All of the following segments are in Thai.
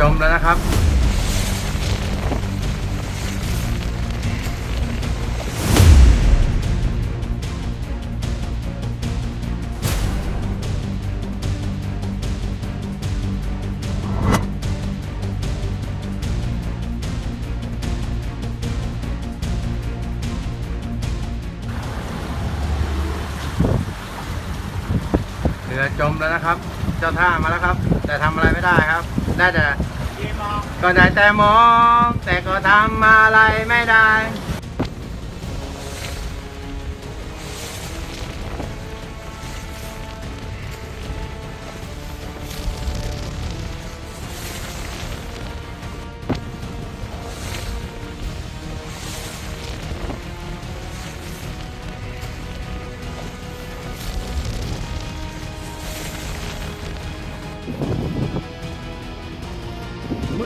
จมแล้วนะครับ เรือจมแล้วนะครับ เจ้าท่ามาแล้วครับ แต่ทำอะไรไม่ได้ครับ น่าจะก็ได้แต่มอง แต่ก็ทำอะไรไม่ได้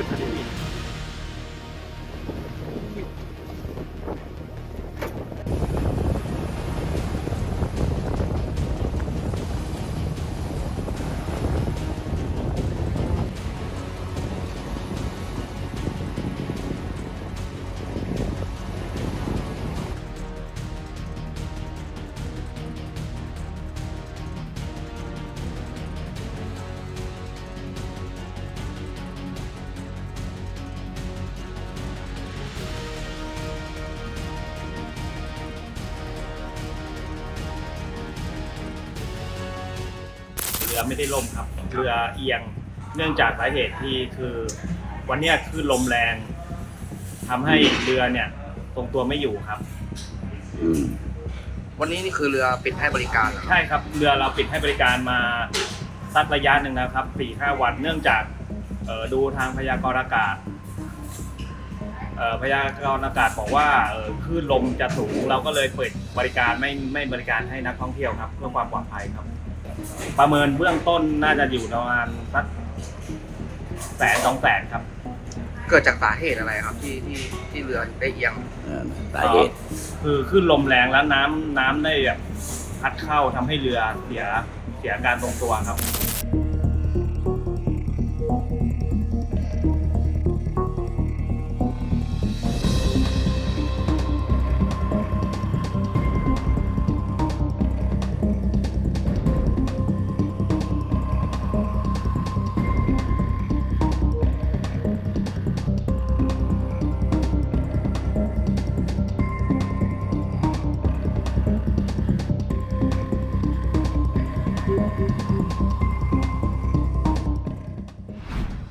เรือไม่ได้ล่มครับ เรือเอียง เนื่องจากสาเหตุที่คือวันเนี้ยคลื่นลมแรงทำให้เรือเนี่ยทรงตัวไม่อยู่ครับวันนี้นี่คือเรือปิดให้บริการเหรอครับใช่ครับ เรือเราปิดให้บริการมาสักระยะหนึ่งแล้วครับสี่ห้าวัน เนื่องจากเอ่อดูทางพยากรณ์อากาศเอ่อพยากรณ์อากาศบอกว่าเอ่อคลื่นลมจะสูง เราก็เลยเปิดบริการไม่ไม่บริการให้นักท่องเที่ยวครับ เพื่อความปลอดภัยครับ ประเมินเบื้องต้นน่าจะอยู่ประมาณสักแสนสองแสนครับเกิดจากสาเหตุอะไรครับที่ที่ที่เรือได้เอียง สาเหตุคือขึ้นลมแรงแล้วน้ำน้ำได้แบบพัดเข้าทำให้เรือเสียเสียการทรงตัวครับ